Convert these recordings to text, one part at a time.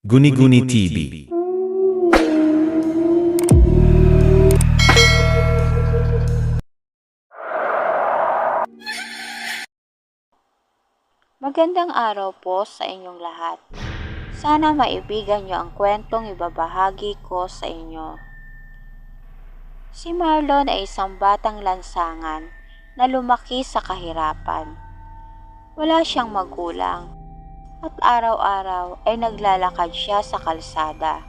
Guni-Guni TV. Magandang araw po sa inyong lahat. Sana maibigan niyo ang kwentong ibabahagi ko sa inyo. Si Marlon ay isang batang lansangan na lumaki sa kahirapan. Wala siyang magulang at araw-araw ay naglalakad siya sa kalsada.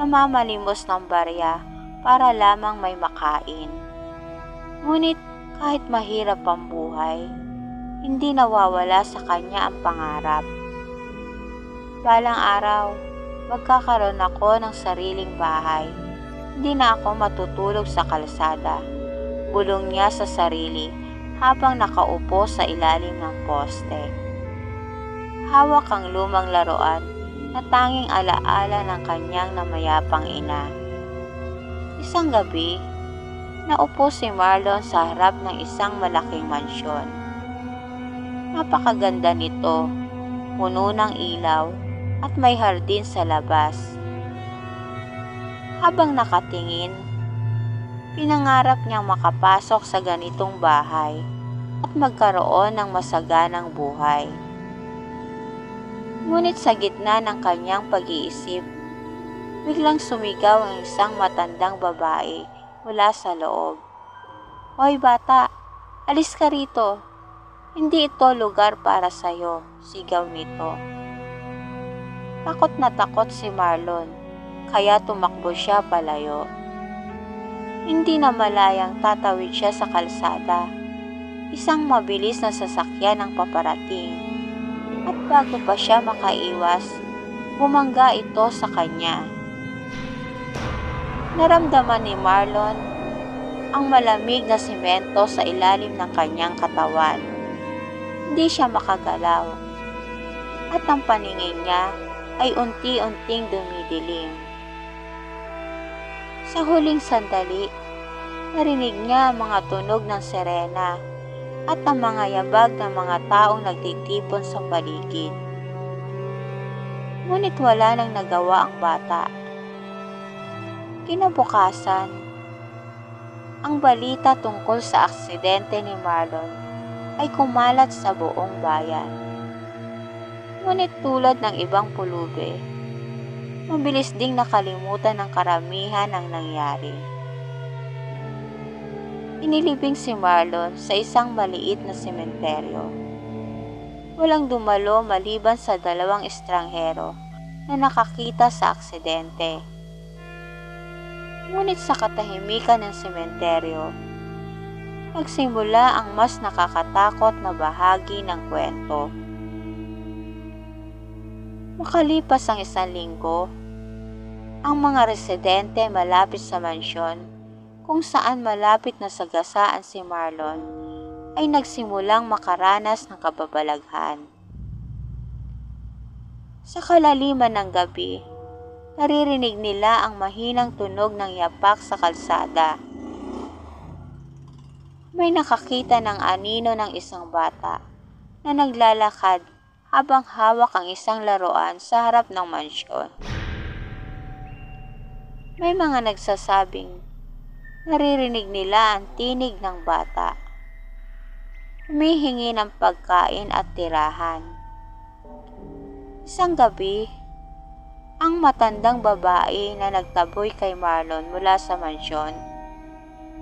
Namamalimos ng barya para lamang may makain. Ngunit kahit mahirap ang buhay, hindi nawawala sa kanya ang pangarap. Balang araw, magkakaroon ako ng sariling bahay. Hindi na ako matutulog sa kalsada. Bulong niya sa sarili habang nakaupo sa ilalim ng poste. Hawak ang lumang laruan na tanging alaala ng kanyang namayapang ina. Isang gabi, naupo si Marlon sa harap ng isang malaking mansyon. Napakaganda nito, puno ng ilaw at may hardin sa labas. Habang nakatingin, pinangarap niyang makapasok sa ganitong bahay at magkaroon ng masaganang buhay. Ngunit sa gitna ng kanyang pag-iisip, biglang sumigaw ang isang matandang babae mula sa loob. Hoy bata, alis ka rito. Hindi ito lugar para sa'yo, sigaw nito. Takot na takot si Marlon, kaya tumakbo siya palayo. Hindi na malayang tatawid siya sa kalsada. Isang mabilis na sasakyan ang paparating. Bago pa siya makaiwas, bumangga ito sa kanya. Naramdaman ni Marlon ang malamig na simento sa ilalim ng kanyang katawan. Hindi siya makagalaw. At ang paningin niya ay unti-unting dumidilim. Sa huling sandali, narinig niya ang mga tunog ng serena at ang mga yabag ng mga taong nagtitipon sa paligid. Ngunit wala nang nagawa ang bata. Kinabukasan, ang balita tungkol sa aksidente ni Marlon ay kumalat sa buong bayan. Ngunit tulad ng ibang pulube, mabilis ding nakalimutan ng karamihan ang nangyari. Inilibing si Marlon sa isang maliit na sementeryo. Walang dumalo maliban sa dalawang estranghero na nakakita sa aksidente. Ngunit sa katahimikan ng sementeryo, nagsimula ang mas nakakatakot na bahagi ng kwento. Makalipas ang isang linggo, ang mga residente malapit sa mansyon kung saan malapit na sagasaan si Marlon ay nagsimulang makaranas ng kababalaghan. Sa kalaliman ng gabi, naririnig nila ang mahinang tunog ng yapak sa kalsada. May nakakita ng anino ng isang bata na naglalakad habang hawak ang isang laruan sa harap ng mansyon. May mga nagsasabing naririnig nila ang tinig ng bata. Humihingi ng pagkain at tirahan. Isang gabi, ang matandang babae na nagtaboy kay Marlon mula sa mansyon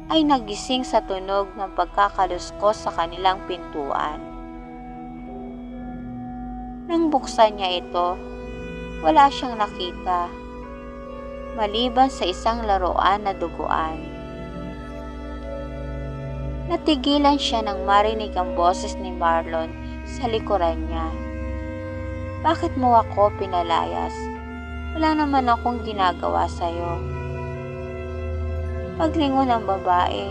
ay nagising sa tunog ng pagkakaluskos sa kanilang pintuan. Nang buksan niya ito, wala siyang nakita, maliban sa isang laruan na duguan. Natigilan siya nang marinig ang boses ni Marlon sa likuran niya. Bakit mo ako pinalayas? Wala naman akong ginagawa sa'yo. Paglingon ng babae,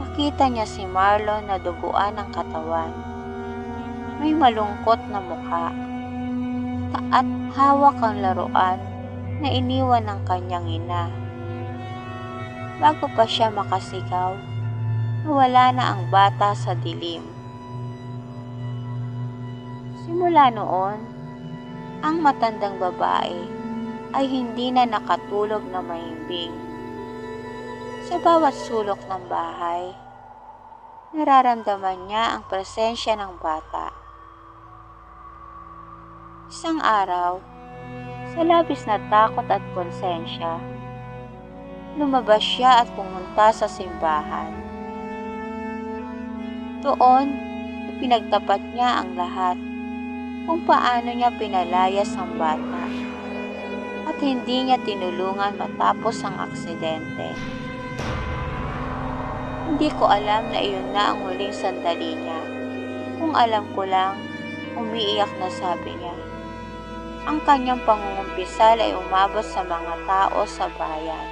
nakita niya si Marlon na duguan ang katawan. May malungkot na mukha at hawak ang laruan na iniwan ng kanyang ina. Bago pa siya makasigaw, nawala na ang bata sa dilim. Simula noon, Ang matandang babae ay hindi na nakatulog na mahimbing. Sa bawat sulok ng bahay, nararamdaman niya ang presensya ng bata. Isang araw, sa labis na takot at konsensya, lumabas siya at pumunta sa simbahan. Doon, ipinagtapat niya ang lahat kung paano niya pinalayas ang bata at hindi niya tinulungan matapos ang aksidente. Hindi ko alam na iyon na ang huling sandali niya. Kung alam ko lang, umiiyak na sabi niya. Ang kanyang pangungumpisal ay umabot sa mga tao sa bayan.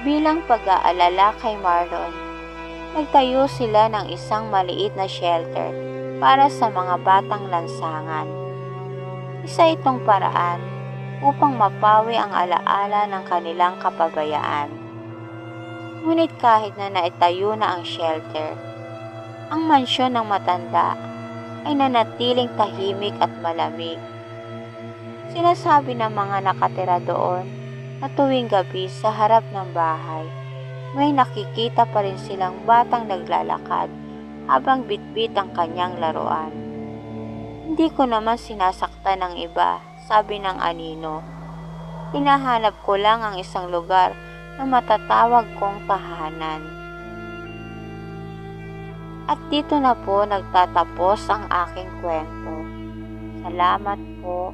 Bilang pag-aalala kay Marlon, nagtayo sila ng isang maliit na shelter para sa mga batang lansangan. Isa itong paraan upang mapawi ang alaala ng kanilang kapabayaan. Ngunit kahit na naitayo na ang shelter, ang mansyon ng matanda ay nanatiling tahimik at malamig. Sinasabi ng mga nakatira doon na tuwing gabi sa harap ng bahay, may nakikita pa rin silang batang naglalakad habang bitbit ang kanyang laruan. Hindi ko naman sinasaktan ng iba, sabi ng anino. Hinahanap ko lang ang isang lugar na matatawag kong tahanan. At dito na po nagtatapos ang aking kwento. Salamat po.